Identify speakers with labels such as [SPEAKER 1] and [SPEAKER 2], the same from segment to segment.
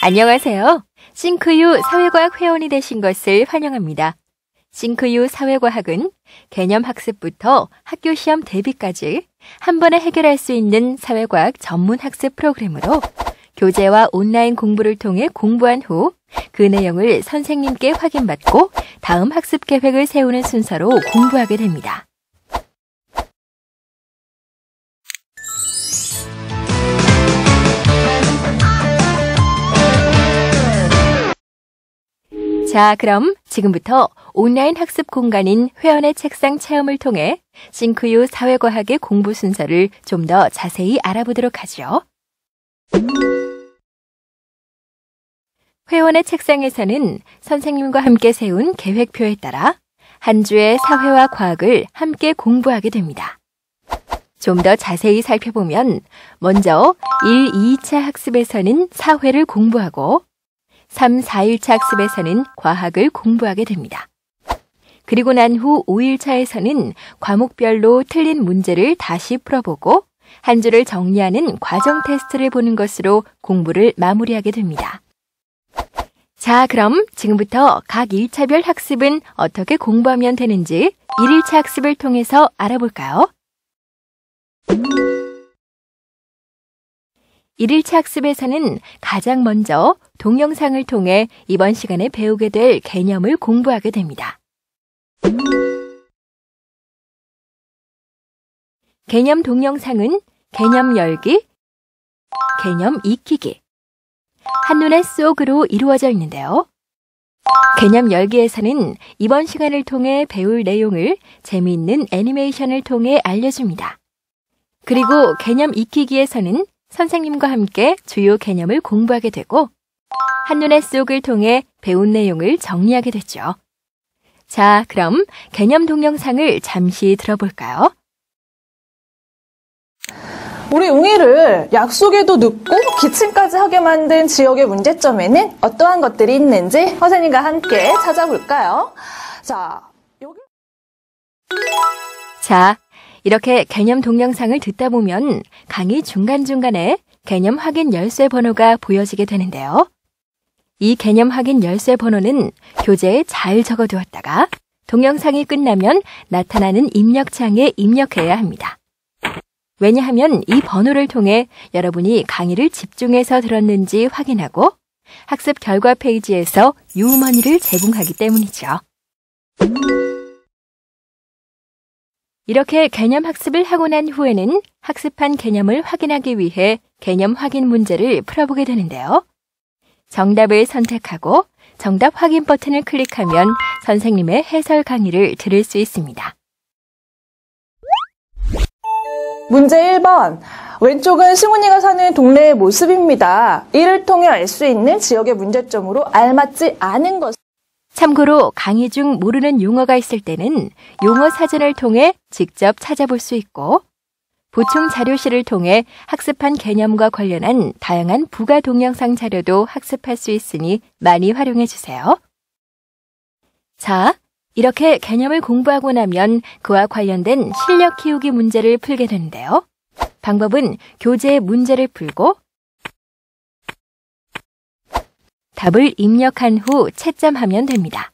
[SPEAKER 1] 안녕하세요. 싱크유 사회과학 회원이 되신 것을 환영합니다. 싱크유 사회과학은 개념 학습부터 학교 시험 대비까지 한 번에 해결할 수 있는 사회과학 전문 학습 프로그램으로 교재와 온라인 공부를 통해 공부한 후 그 내용을 선생님께 확인받고 다음 학습 계획을 세우는 순서로 공부하게 됩니다. 자, 그럼 지금부터 온라인 학습 공간인 회원의 책상 체험을 통해 싱크유 사회과학의 공부 순서를 좀 더 자세히 알아보도록 하죠. 회원의 책상에서는 선생님과 함께 세운 계획표에 따라 한 주의 사회와 과학을 함께 공부하게 됩니다. 좀 더 자세히 살펴보면 먼저 1, 2차 학습에서는 사회를 공부하고 3, 4일차 학습에서는 과학을 공부하게 됩니다. 그리고 난 후 5일차에서는 과목별로 틀린 문제를 다시 풀어보고 한 주를 정리하는 과정 테스트를 보는 것으로 공부를 마무리하게 됩니다. 자, 그럼 지금부터 각 1차별 학습은 어떻게 공부하면 되는지 1일차 학습을 통해서 알아볼까요? 1일차 학습에서는 가장 먼저 동영상을 통해 이번 시간에 배우게 될 개념을 공부하게 됩니다. 개념 동영상은 개념 열기, 개념 익히기, 한눈에 쏙으로 이루어져 있는데요. 개념 열기에서는 이번 시간을 통해 배울 내용을 재미있는 애니메이션을 통해 알려줍니다. 그리고 개념 익히기에서는 선생님과 함께 주요 개념을 공부하게 되고 한눈에 쏙을 통해 배운 내용을 정리하게 됐죠. 자, 그럼 개념 동영상을 잠시 들어볼까요?
[SPEAKER 2] 우리 웅이를 약속에도 늦고 기침까지 하게 만든 지역의 문제점에는 어떠한 것들이 있는지 선생님과 함께 찾아볼까요? 자, 여기.
[SPEAKER 1] 자, 이렇게 개념 동영상을 듣다 보면 강의 중간중간에 개념 확인 열쇠 번호가 보여지게 되는데요. 이 개념 확인 열쇠 번호는 교재에 잘 적어두었다가 동영상이 끝나면 나타나는 입력창에 입력해야 합니다. 왜냐하면 이 번호를 통해 여러분이 강의를 집중해서 들었는지 확인하고 학습 결과 페이지에서 유머니를 제공하기 때문이죠. 이렇게 개념 학습을 하고 난 후에는 학습한 개념을 확인하기 위해 개념 확인 문제를 풀어보게 되는데요. 정답을 선택하고 정답 확인 버튼을 클릭하면 선생님의 해설 강의를 들을 수 있습니다.
[SPEAKER 2] 문제 1번. 왼쪽은 승훈이가 사는 동네의 모습입니다. 이를 통해 알 수 있는 지역의 문제점으로 알맞지 않은 것.
[SPEAKER 1] 참고로 강의 중 모르는 용어가 있을 때는 용어 사전을 통해 직접 찾아볼 수 있고 보충 자료실을 통해 학습한 개념과 관련한 다양한 부가 동영상 자료도 학습할 수 있으니 많이 활용해 주세요. 자, 이렇게 개념을 공부하고 나면 그와 관련된 실력 키우기 문제를 풀게 되는데요. 방법은 교재의 문제를 풀고 답을 입력한 후 채점하면 됩니다.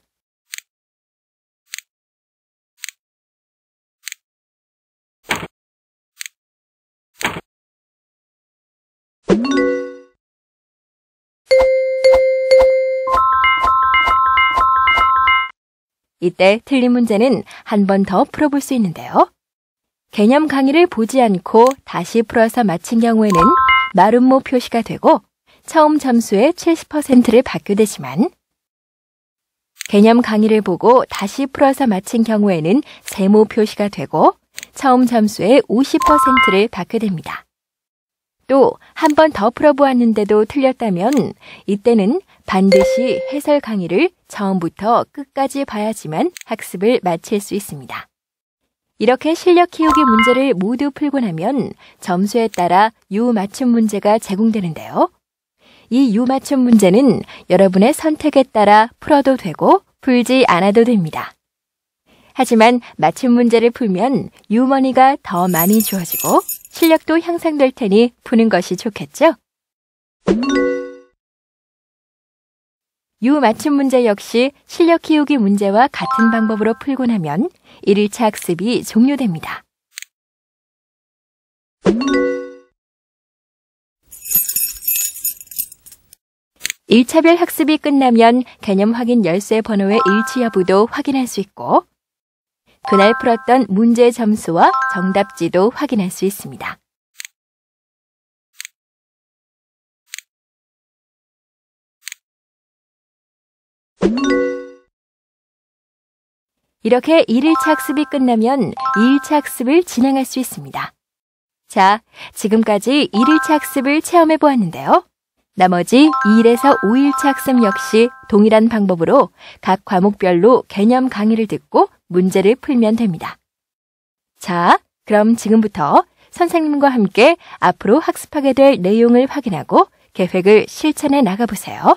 [SPEAKER 1] 이때 틀린 문제는 한 번 더 풀어볼 수 있는데요. 개념 강의를 보지 않고 다시 풀어서 마친 경우에는 마름모 표시가 되고 처음 점수의 70%를 받게 되지만 개념 강의를 보고 다시 풀어서 마친 경우에는 세모 표시가 되고 처음 점수의 50%를 받게 됩니다. 또 한 번 더 풀어보았는데도 틀렸다면 이때는 반드시 해설 강의를 처음부터 끝까지 봐야지만 학습을 마칠 수 있습니다. 이렇게 실력 키우기 문제를 모두 풀고 나면 점수에 따라 유 맞춤 문제가 제공되는데요. 이 유 맞춤 문제는 여러분의 선택에 따라 풀어도 되고 풀지 않아도 됩니다. 하지만 맞춤 문제를 풀면 유머니가 더 많이 주어지고 실력도 향상될 테니 푸는 것이 좋겠죠? 유 맞춤 문제 역시 실력 키우기 문제와 같은 방법으로 풀고 나면 1일차 학습이 종료됩니다. 일차별 학습이 끝나면 개념 확인 열쇠 번호의 일치 여부도 확인할 수 있고 그날 풀었던 문제 점수와 정답지도 확인할 수 있습니다. 이렇게 1일차 학습이 끝나면 2일차 학습을 진행할 수 있습니다. 자, 지금까지 1일차 학습을 체험해 보았는데요. 나머지 2일에서 5일차 학습 역시 동일한 방법으로 각 과목별로 개념 강의를 듣고 문제를 풀면 됩니다. 자, 그럼 지금부터 선생님과 함께 앞으로 학습하게 될 내용을 확인하고 계획을 실천해 나가보세요.